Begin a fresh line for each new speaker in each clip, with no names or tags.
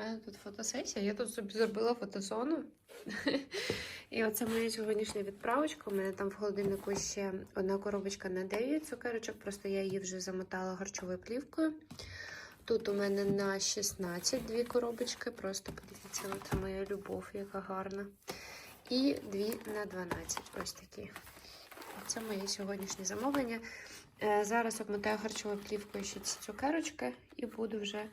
мене тут фотосесія. Я тут собі зробила фотозону. І оце моя сьогоднішня відправочка. У мене там в холодильнику ще одна коробочка на 9 цукерочок, просто я її вже замотала харчовою плівкою. Тут у мене на 16 дві коробочки. Просто подивіться, це моя любов, яка гарна. І дві на 12. Ось такі. Це моє сьогоднішнє замовлення. Е, Зараз обмотаю харчовою плівкою ще ці цукерочки і буду вже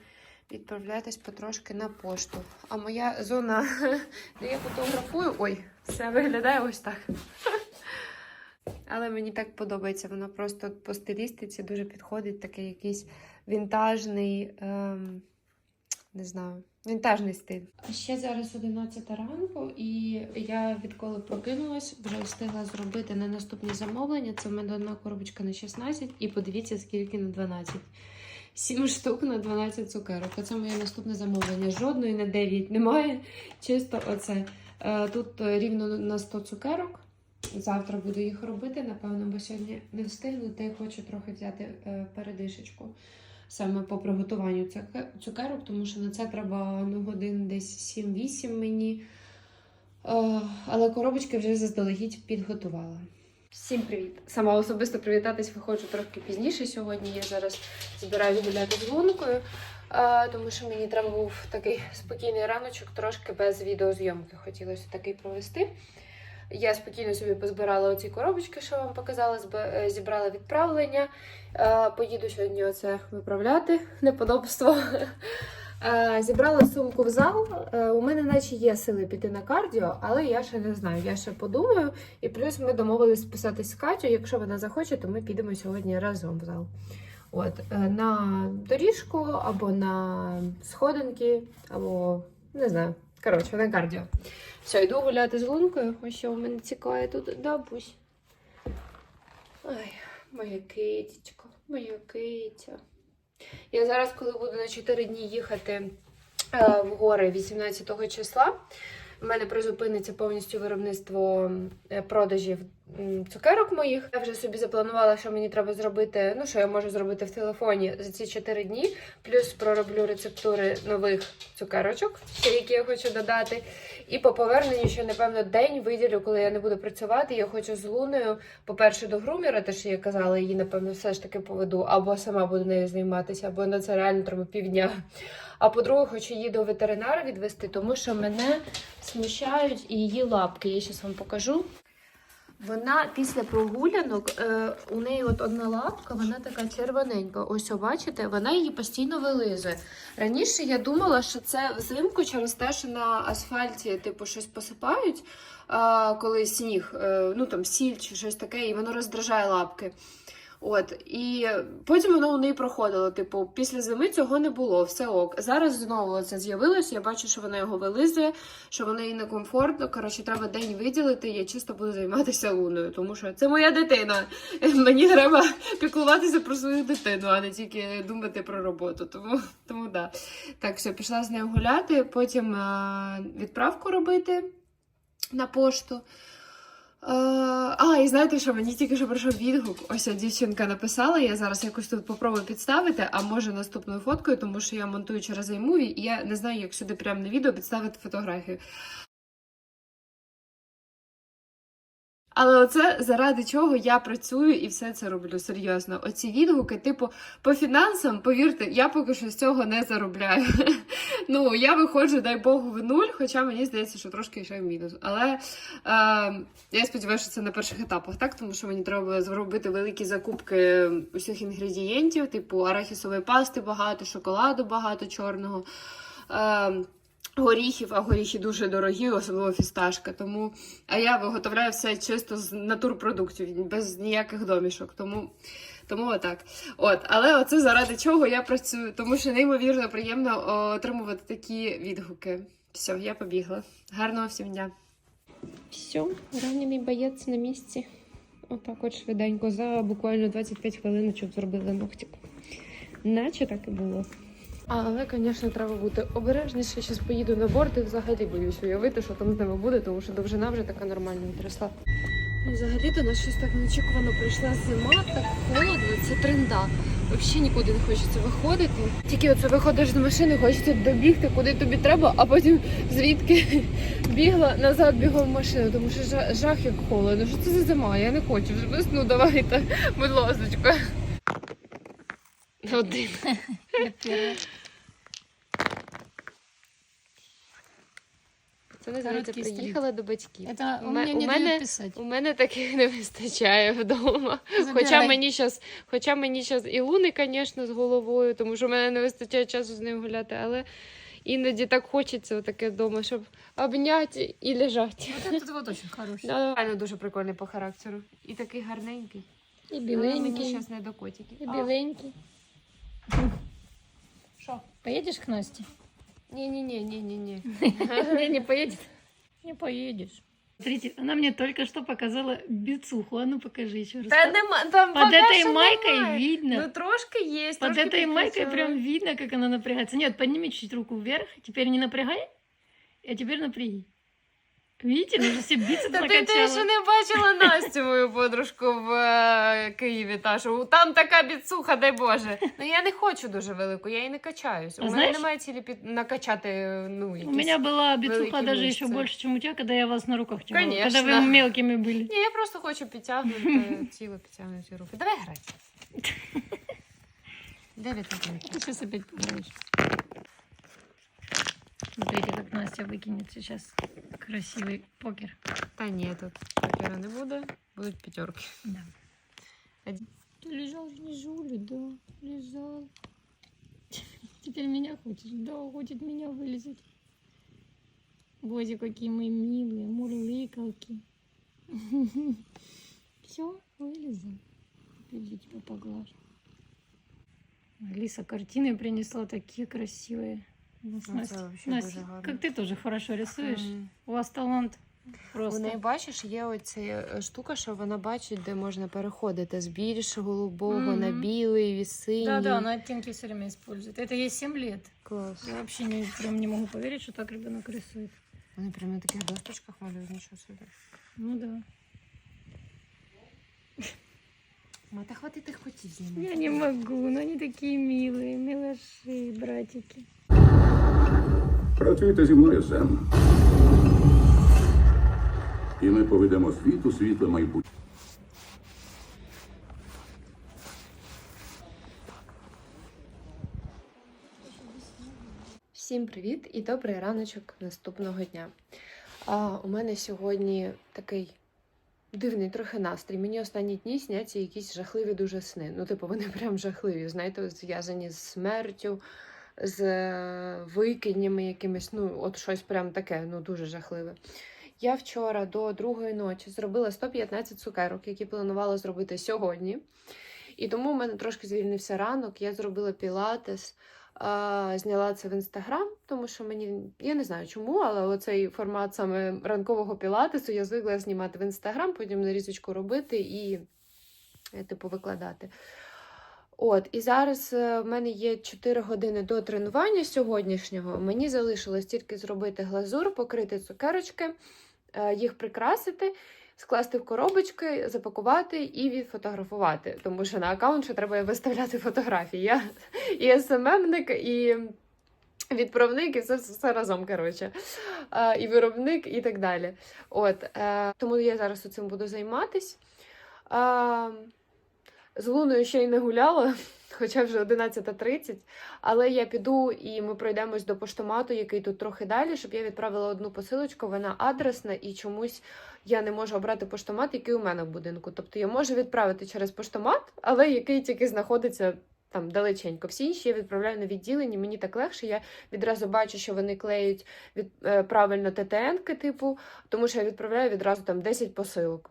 відправлятись потрошки на пошту. А моя зона, де я фотографую, ой, все виглядає ось так. Але мені так подобається, воно просто по стилістиці дуже підходить, такий якийсь вінтажний, ем, не знаю, вінтажний стиль. Ще зараз 11 ранку, і я відколи прокинулась, вже встигла зробити на наступні замовлення. Це в мене одна коробочка на 16, і подивіться, скільки на 12. 7 штук на 12 цукерок. Оце моє наступне замовлення. Жодної на 9 немає. Чисто оце. Е, Тут е, рівно на 100 цукерок. Завтра буду їх робити, напевно, бо сьогодні не встигну, та й хочу трохи взяти е, передишечку саме по приготуванню цукерок, тому що на це треба ну, годин десь 7-8 мені. Але коробочки вже заздалегідь підготувала. Всім привіт! Сама особисто привітатись виходжу трохи пізніше сьогодні. Я зараз збираюсь гуляти з лункою, е, тому що мені треба був такий спокійний раночок, трошки без відеозйомки. Хотілося такий провести. Я спокійно собі позбирала оці коробочки, що вам показала, е, зібрала відправлення. Е, Поїду сьогодні оце виправляти неподобство. Е, Зібрала сумку в зал. Е, У мене наче є сили піти на кардіо, але я ще не знаю. Я ще подумаю. І плюс ми домовились списатись з Катю. Якщо вона захоче, то ми підемо сьогодні разом в зал. От, е, на доріжку або на сходинки, або не знаю. Коротше, на кардіо. Все, йду гуляти з лункою. Ось що у мене цікаве тут бабусь. Ай, моя китічка, моя китя. Я зараз, коли буду на 4 дні їхати е, в гори 18 числа, в мене призупиниться повністю виробництво е, продажів цукерок моїх. Я вже собі запланувала, що мені треба зробити, ну що я можу зробити в телефоні за ці 4 дні. Плюс пророблю рецептури нових цукерочок, які я хочу додати. І по поверненню ще, напевно, день виділю, коли я не буду працювати. Я хочу з Луною, по-перше, до груміра, те, що я казала, її, напевно, все ж таки поведу, або сама буду нею займатися, або на це реально треба півдня. А по-друге, хочу її до ветеринара відвести, тому що мене смущають і її лапки. Я зараз вам покажу. Вона після прогулянок, е, у неї от одна лапка, вона така червоненька. Ось, бачите, вона її постійно вилизує. Раніше я думала, що це взимку через те, що на асфальті типу щось посипають, е, коли сніг, е, ну там сіль чи щось таке, і воно роздражає лапки. От, і потім воно у неї проходило. Типу, після зими цього не було, все ок. Зараз знову це з'явилося. Я бачу, що вона його вилизує, що вона їй некомфортно. Коротше, треба день виділити. Я чисто буду займатися луною, тому що це моя дитина. Мені треба піклуватися про свою дитину, а не тільки думати про роботу. Тому, тому да. Так, все, пішла з нею гуляти, потім е, відправку робити на пошту. Е, А, і знаєте, що мені тільки що прийшов відгук. Ось дівчинка написала. Я зараз якось тут попробую підставити, а може наступною фоткою, тому що я монтую через iMovie, і я не знаю, як сюди прямо на відео підставити фотографію. Але оце заради чого я працюю і все це роблю серйозно. Оці відгуки, типу, по фінансам, повірте, я поки що з цього не заробляю. ну, я виходжу, дай Богу, в нуль, хоча мені здається, що трошки ще в мінус. Але е, я сподіваюся, що це на перших етапах, так? Тому що мені треба зробити великі закупки усіх інгредієнтів, типу арахісової пасти багато, шоколаду багато чорного. Горіхів, а горіхи дуже дорогі, особливо фісташка. Тому а я виготовляю все чисто з натурпродуктів, без ніяких домішок. Тому, тому отак. От, але оце заради чого я працюю, тому що неймовірно приємно отримувати такі відгуки. Все, я побігла. Гарного всім дня. Все, ранений боєць на місці. Отак от швиденько, за буквально 25 хвилиночок зробили ногтик. Наче так і було. Але, звісно, треба бути обережніше. Зараз поїду на борт і взагалі боюсь уявити, що там з ними буде, тому що довжина вже така нормальна відросла. Взагалі до нас щось так неочікувано прийшла зима, так холодно, це тренда. Взагалі нікуди не хочеться виходити. Тільки оце виходиш з машини, хочеться добігти, куди тобі треба, а потім звідки бігла назад бігла в машину, тому що жах як холодно. Що це за зима? Я не хочу вже весну, давайте, будь ласочка. Один. Це називається
Короткий
приїхала до батьків.
Это
У
он
ме-
мне
у мене-. У мене таких не вистачає вдома. Хоча мені щас, хоча мені щас і луни, звісно, з головою, тому що в мене не вистачає часу з ним гуляти, але іноді так хочеться таке вдома, щоб обняти і лежати.
Вот этот вот очень хороший.
Да, реально дуже прикольний по характеру. І такий гарненький.
И
Але мені
беленький,
зараз не до котиків.
и
А,
беленький.
Що?
Поедешь к Насте?
Ні-ні-ні.
Не, не поедет. Не поедешь. Смотрите, она мне только что показала бицуху. А ну покажи еще раз.
Та нема, там
Под этой майкой
немає.
видно.
Ну трошки есть.
Под
трошки
этой майкой прям видно, как она напрягается. Нет, подними чуть руку вверх. Теперь не напрягай, а теперь напряги. Видите, она же все бицепс
Та ти, ти
накачала.
ще не бачила Настю, мою подружку в е, Києві. Та що там така біцуха, дай Боже. Ну я не хочу дуже велику, я і не качаюсь. У
А
мене
знаєш-
немає цілі під... накачати. Ну,
У
якісь...
меня была бицуха
великие
даже
мышцы.
еще больше, чем у тебя, когда я вас на руках тянула.
Конечно.
Когда вы мелкими были.
Ні, я просто хочу підтягнути тіло, підтягнути руки. Давай грати. Де відтягнути?
Ты сейчас опять поговоришь. Смотрите, как Настя выкинет сейчас красивый покер.
Та ні, тут папіра не буде, будуть п'ятерки.
Да.
Один.
Ты лежал внизу, да, лежал. Теперь меня хочешь? Да, хочет меня вылезать. Боже, какие мы милые, мурлыкалки. Все, вылезал. Иди тебя поглажу. Алиса картины принесла такие красивые. Ну, с
Ну,
Настей.
це вообще
Настя,
дуже гарно.
как ты тоже хорошо рисуешь.
Мгм.
У вас талант
У
просто.
неї, бачиш, є оця е, штука, що вона бачить, де можна переходити з більш голубого на
Мгм.
білий, синій.
Да, да, она оттенки все время использует. Это ей 7 лет.
Клас.
Я вообще не, прям не могу поверить, что так ребенок рисует.
Вони прямо на таких досточках малюють, нічого собі.
Ну да.
Мата, хватить тих котів знімати.
Я не могу, но они такие милые, милоши, братики.
Працюйте зі мною, Сем. І ми поведемо світ у світле майбутнє.
Всім привіт і добрий раночок наступного дня. А, у мене сьогодні такий дивний трохи настрій. Мені останні дні сняться якісь жахливі дуже сни. Ну, типу, вони прям жахливі, знаєте, зв'язані з смертю, з е, викиднями якимись, ну, от щось прям таке, ну, дуже жахливе. Я вчора до другої ночі зробила 115 цукерок, які планувала зробити сьогодні. І тому в мене трошки звільнився ранок. Я зробила пілатес, а, зняла це в інстаграм, тому що мені я не знаю чому, але оцей формат саме ранкового пілатесу я звикла знімати в інстаграм, потім нарізочку робити і е, типу викладати. От, і зараз е, в мене є 4 години до тренування сьогоднішнього. Мені залишилось тільки зробити глазур, покрити цукерочки, е, їх прикрасити, скласти в коробочки, запакувати і відфотографувати. Тому що на аккаунт ще треба виставляти фотографії. Я і СММник, і відправник, і все, все разом, коротше. І виробник, і так далі. От, е, тому я зараз цим буду займатись. З Луною ще й не гуляла, хоча вже 11.30, але я піду і ми пройдемось до поштомату, який тут трохи далі, щоб я відправила одну посилочку, вона адресна, і чомусь я не можу обрати поштомат, який у мене в будинку. Тобто я можу відправити через поштомат, але який тільки знаходиться там далеченько. Всі інші я відправляю на відділення, мені так легше. Я відразу бачу, що вони клеють від, е, правильно ТТНки, типу, тому що я відправляю відразу там 10 посилок.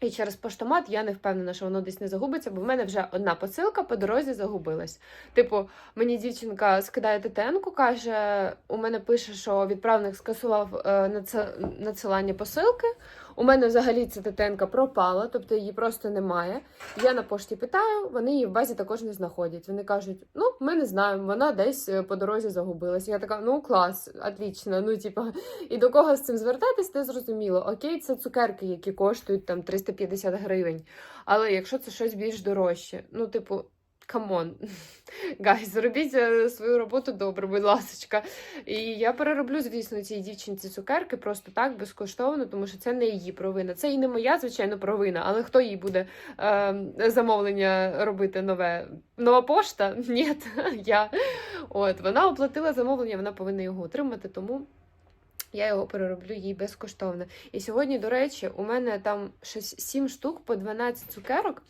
І через поштомат я не впевнена, що воно десь не загубиться, бо в мене вже одна посилка по дорозі загубилась. Типу, мені дівчинка скидає тетенку. каже: у мене пише, що відправник скасував е, надсилання посилки. У мене взагалі ця ТТНка пропала, тобто її просто немає. Я на пошті питаю, вони її в базі також не знаходять. Вони кажуть: ну, ми не знаємо, вона десь е, по дорозі загубилась. Я така, ну клас, отлично. Ну, типа, і до кого з цим звертатись, не зрозуміло. Окей, це цукерки, які коштують там 350 гривень. Але якщо це щось більш дорожче, ну, типу, камон. Гайз, зробіть е, свою роботу добре, будь ласка. І я перероблю, звісно, цій дівчинці цукерки просто так безкоштовно, тому що це не її провина. Це і не моя, звичайно, провина. Але хто їй буде е, замовлення робити нове? Нова пошта? Ні, я. От вона оплатила замовлення, вона повинна його отримати, тому. Я його перероблю їй безкоштовно. І сьогодні, до речі, у мене там щось 7 штук по 12 цукерок.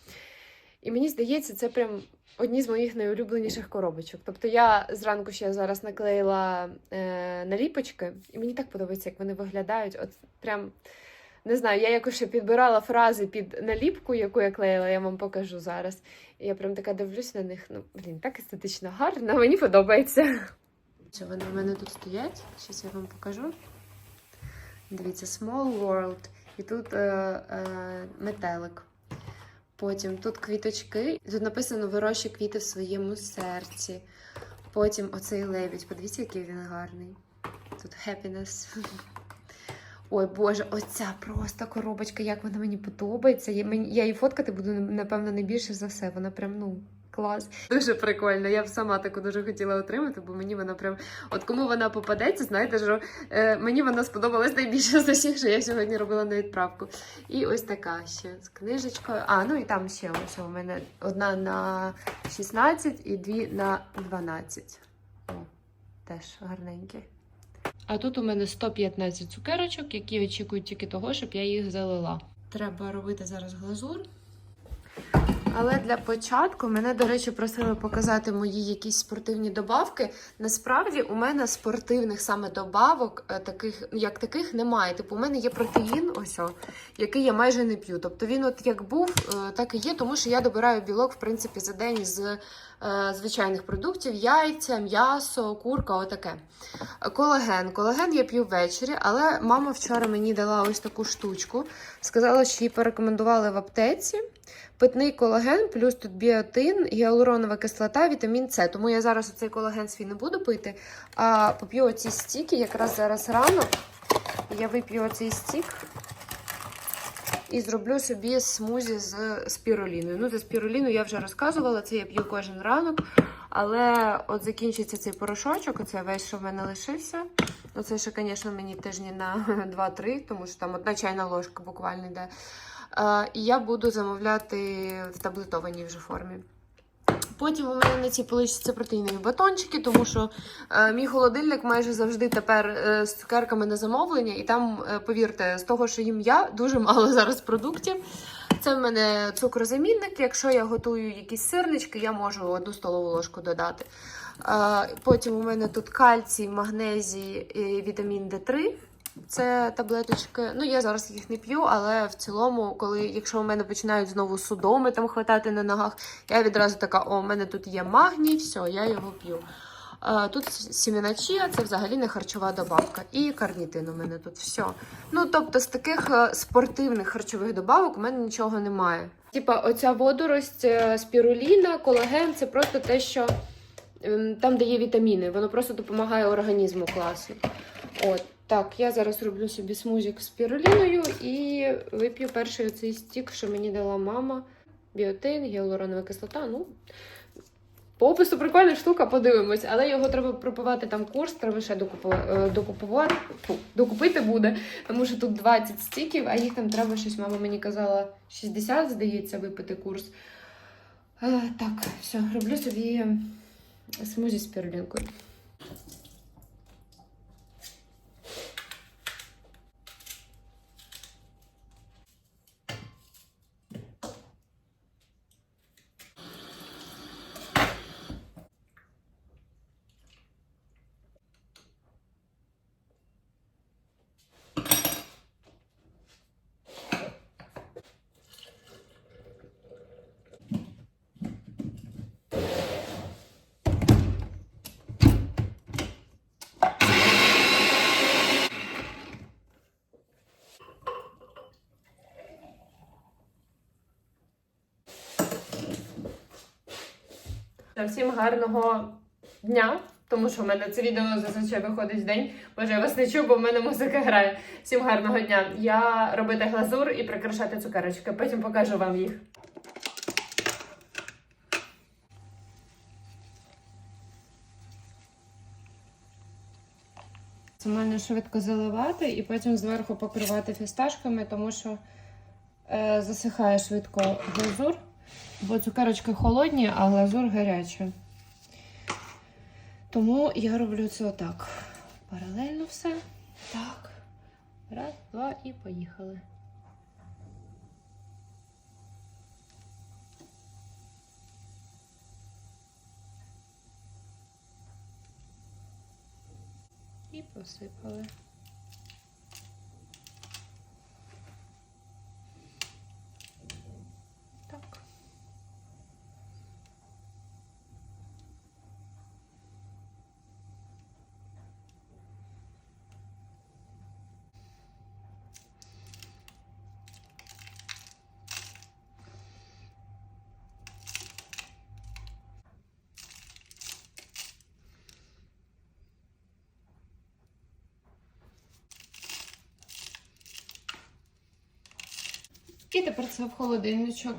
І мені здається, це прям одні з моїх найулюбленіших коробочок. Тобто я зранку ще зараз наклеїла е, наліпочки, і мені так подобається, як вони виглядають. От прям не знаю, я якось ще підбирала фрази під наліпку, яку я клеїла, я вам покажу зараз. І я прям така дивлюсь на них. Ну, блін, так естетично гарно, мені подобається. Що вони в мене тут стоять? Щось я вам покажу. Дивіться, Small World. І тут е, е, метелик. Потім тут квіточки. Тут написано вирощуй квіти в своєму серці. Потім оцей лебідь. Подивіться, який він гарний. Тут happiness. Ой, Боже, оця просто коробочка, як вона мені подобається. Я, її фоткати буду, напевно, найбільше за все. Вона прям, ну, клас. Дуже прикольно. Я б сама таку дуже хотіла отримати, бо мені вона прям. От кому вона попадеться, знаєте, що е, мені вона сподобалась найбільше з усіх, що я сьогодні робила на відправку. І ось така ще з книжечкою. А, ну і там ще ось у мене одна на 16 і дві на 12. О, теж гарненькі. А тут у мене 115 цукерочок, які очікують тільки того, щоб я їх залила. Треба робити зараз глазур. Але для початку мене, до речі, просили показати мої якісь спортивні добавки. Насправді у мене спортивних саме добавок, е, таких як таких немає. Типу, у мене є протеїн, ось який я майже не п'ю. Тобто він, от як був, е, так і є, тому що я добираю білок, в принципі, за день з е, звичайних продуктів: яйця, м'ясо, курка, отаке. Колаген. Колаген я п'ю ввечері, але мама вчора мені дала ось таку штучку. Сказала, що її порекомендували в аптеці. Питний колаген, плюс тут біотин, гіалуронова кислота, вітамін С. Тому я зараз оцей колаген свій не буду пити, а поп'ю оці стіки, якраз зараз ранок. Я вип'ю оцей стік і зроблю собі смузі з спіруліною. Ну, за спіруліну я вже розказувала, це я п'ю кожен ранок. Але от закінчиться цей порошочок, оце весь, що в мене лишився. Оце ще, звісно, мені тижні на 2-3, тому що там одна чайна ложка буквально йде. І я буду замовляти в таблетованій вже формі. Потім у мене на цій поличці протеїнові батончики, тому що е, мій холодильник майже завжди тепер е, з цукерками на замовлення, і там, е, повірте, з того, що їм я, дуже мало зараз продуктів. Це в мене цукрозамінник. Якщо я готую якісь сирнички, я можу одну столову ложку додати. Е, потім у мене тут кальцій, магнезій, і вітамін Д3. Це таблеточки. Ну, я зараз їх не п'ю, але в цілому, коли якщо у мене починають знову судоми там хватати на ногах, я відразу така: о, у мене тут є магній, все, я його п'ю. А, тут сімена чія, це взагалі не харчова добавка. І карнітин у мене тут все. Ну, тобто, з таких е, спортивних харчових добавок у мене нічого немає. Типа, оця водорость, е, спіруліна, колаген це просто те, що ем, там, де є вітаміни, воно просто допомагає організму класно. От. Так, я зараз роблю собі смузік з піруліною і вип'ю перший оцей стік, що мені дала мама. Біотин, гіалуронова кислота. Ну, по опису прикольна штука, подивимось, але його треба пропивати там курс, треба ще докупувати, докупувати, докупити буде, тому що тут 20 стіків, а їх там треба щось, мама мені казала, 60, здається, випити курс. Е, так, все, роблю собі смузі з та всім гарного дня, тому що в мене це відео зазвичай виходить в день. Боже, я вас не чую, бо в мене музика грає. Всім гарного дня! Я робити глазур і прикрашати цукерочки. Потім покажу вам їх. Максимально швидко заливати і потім зверху покривати фісташками, тому що е, засихає швидко глазур бо цукерочки холодні, а глазур гаряча. Тому я роблю це отак. Паралельно все. Так. Раз, два і поїхали. І посипали. І тепер це в холодильничок.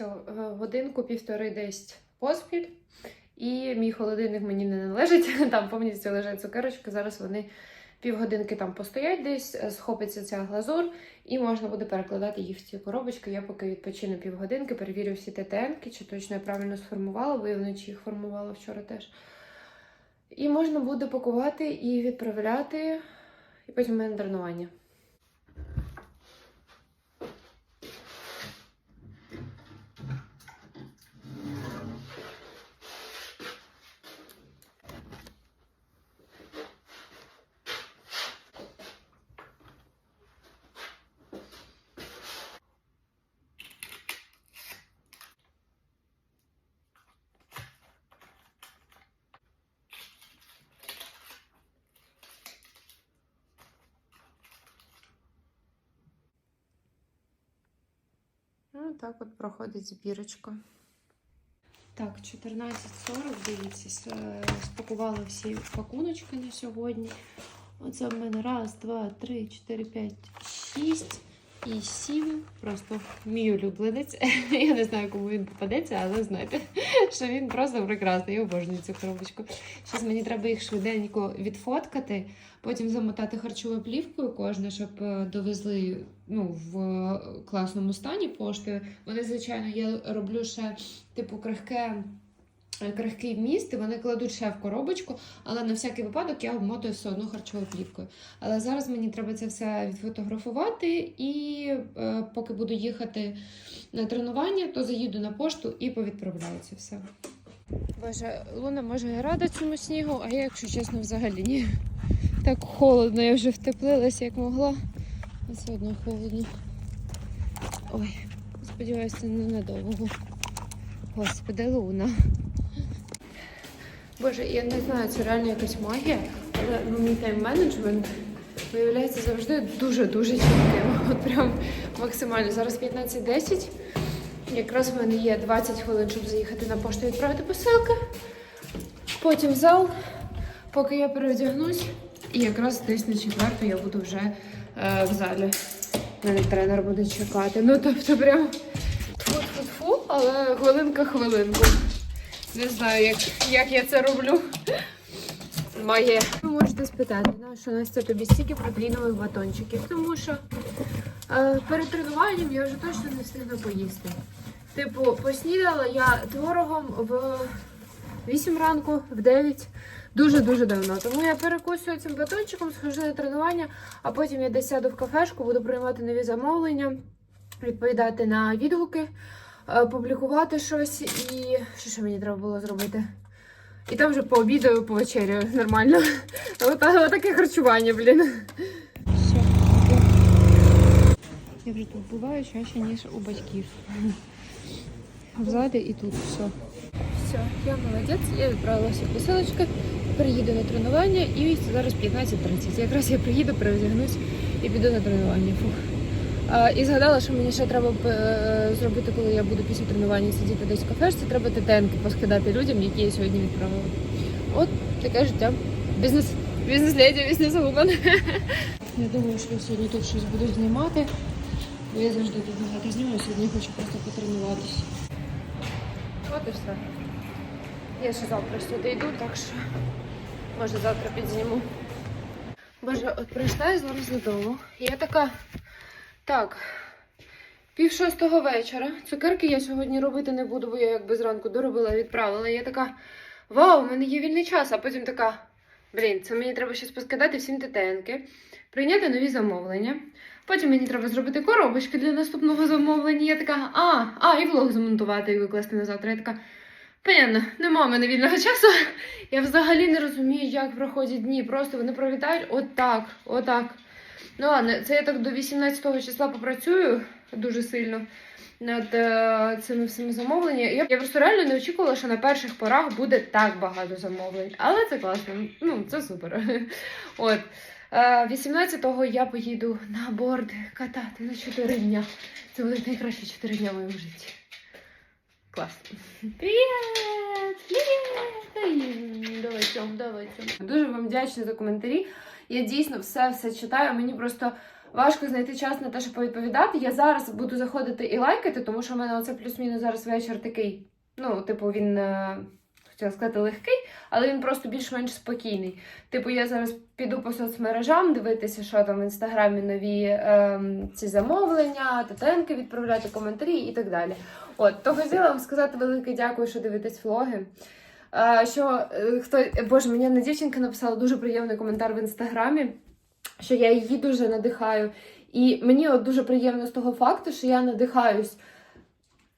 Все, е, годинку півтори десь поспіль. І мій холодильник мені не належить. Там повністю лежать цукерочки. Зараз вони півгодинки там постоять десь, е, схопиться ця глазур, і можна буде перекладати їх в ці коробочки. Я поки відпочину півгодинки, перевірю всі ТТНки, чи точно я правильно сформувала, бо я вночі їх формувала вчора теж. І можна буде пакувати і відправляти, і потім в мене тренування. Ну, так от проходить збірочка. Так, 14.40, дивіться, с- е, спакувала всі пакуночки на сьогодні. Оце в мене раз, два, три, чотири, п'ять, шість і сім. Просто мій улюбленець. Я не знаю, кому він попадеться, але знайте, що він просто прекрасний. Я обожнюю цю коробочку. Зараз мені треба їх швиденько відфоткати, потім замотати харчовою плівкою кожне, щоб е, довезли ну, в е, класному стані поштою. Вони, звичайно, я роблю ще типу крихке. Крихкий вміст, і вони кладуть ще в коробочку, але на всякий випадок я обмотую все одно харчовою плівкою. Але зараз мені треба це все відфотографувати, і е, поки буду їхати на тренування, то заїду на пошту і повідправляю це все. Боже, Луна, може, я рада цьому снігу, а я, якщо чесно, взагалі ні. Так холодно, я вже втеплилася як могла. А все одно холодно. Ой, сподіваюся, це ненадовго. Господи, Луна. Боже, я не знаю, це реально якась магія, але ну, мій тайм-менеджмент виявляється завжди дуже-дуже чітким. От прям максимально. Зараз 15.10. Якраз в мене є 20 хвилин, щоб заїхати на пошту і відправити посилки. Потім в зал, поки я переодягнусь. І якраз десь на четверту я буду вже е, в залі. Мене тренер буде чекати. Ну тобто прям тфу-тфу-тфу, але хвилинка-хвилинку. Не знаю, як, як я це роблю. Має. Ви можете спитати, на що Настя тобі стільки протеїнових батончиків, тому що е, перед тренуванням я вже точно не встигну поїсти. Типу, поснідала я творогом в 8 ранку, в 9, Дуже-дуже давно. Тому я перекусую цим батончиком, схожу на тренування, а потім я десь сяду в кафешку, буду приймати нові замовлення, відповідати на відгуки, публікувати щось і що ще мені треба було зробити? І там вже пообідаю, повечеряю нормально. Ота- Отаке харчування, блін.
Я вже тут буваю чаще, ніж у батьків. Взаді і тут все.
Все, я молодець, я відправилася в посилочки, приїду на тренування і зараз 15.30. Якраз я приїду, перевдягнусь і піду на тренування. Фух. І згадала, що мені ще треба е, зробити, коли я буду після тренування сидіти десь в кафешці, треба тетенки поскидати людям, які я сьогодні відправила. От таке життя. Бізнес, бізнес-леді, бізнес-вумен.
Я думаю, що я сьогодні тут щось буду знімати, бо я завжди тут багато знімаю, сьогодні хочу просто потренуватися.
От і все. Я ще завтра сюди йду, так що може завтра підзніму. Боже, от прийшла я зараз додому. Я така. Так. Пів шостого вечора. Цукерки я сьогодні робити не буду, бо я якби зранку доробила, відправила. Я така. Вау, у мене є вільний час, а потім така. Блін, це мені треба щось поскидати всім ТТНки, прийняти нові замовлення. Потім мені треба зробити коробочки для наступного замовлення. Я така, а, а, і влог змонтувати і викласти на завтра. Я така, понятно, нема в мене вільного часу. Я взагалі не розумію, як проходять дні. Просто вони пролітають отак, отак. Ну ладно, це я так до 18 числа попрацюю дуже сильно над е, цими всіми замовленнями. Я, просто реально не очікувала, що на перших порах буде так багато замовлень. Але це класно. Ну, це супер. От. Е, 18-го я поїду на борд катати на 4 дня. Це будуть найкращі 4 дня в моєму житті. Клас. Привіт! Привіт! Давай цьому, давай цьому. Дуже вам вдячна за коментарі. Я дійсно все все читаю. Мені просто важко знайти час на те, щоб повідповідати. Я зараз буду заходити і лайкати, тому що в мене оце плюс-мінус зараз вечір такий. Ну, типу, він е, хотіла сказати легкий, але він просто більш-менш спокійний. Типу, я зараз піду по соцмережам дивитися, що там в інстаграмі нові ем, ці замовлення, тетенки відправляти, коментарі і так далі. От, то хотіла вам сказати велике дякую, що дивитесь влоги. Е, що е, хто боже, мені одна дівчинка написала дуже приємний коментар в інстаграмі, що я її дуже надихаю. І мені от дуже приємно з того факту, що я надихаюсь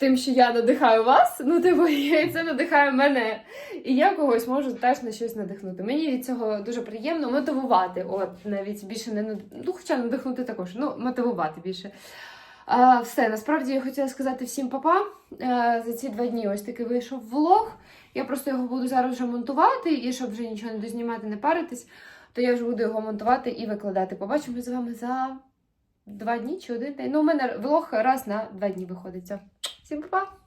тим, що я надихаю вас. Ну, типу, і це надихає мене. І я когось можу теж на щось надихнути. Мені від цього дуже приємно мотивувати. От навіть більше не ну, хоча надихнути також, ну мотивувати більше. А, все, насправді я хотіла сказати всім папа. Е, за ці два дні ось таки вийшов влог. Я просто його буду зараз вже монтувати, і щоб вже нічого не дознімати, не паритись, то я вже буду його монтувати і викладати. Побачимо з вами за два дні чи один день. Ну, у мене влог раз на два дні виходить. Всім па-па!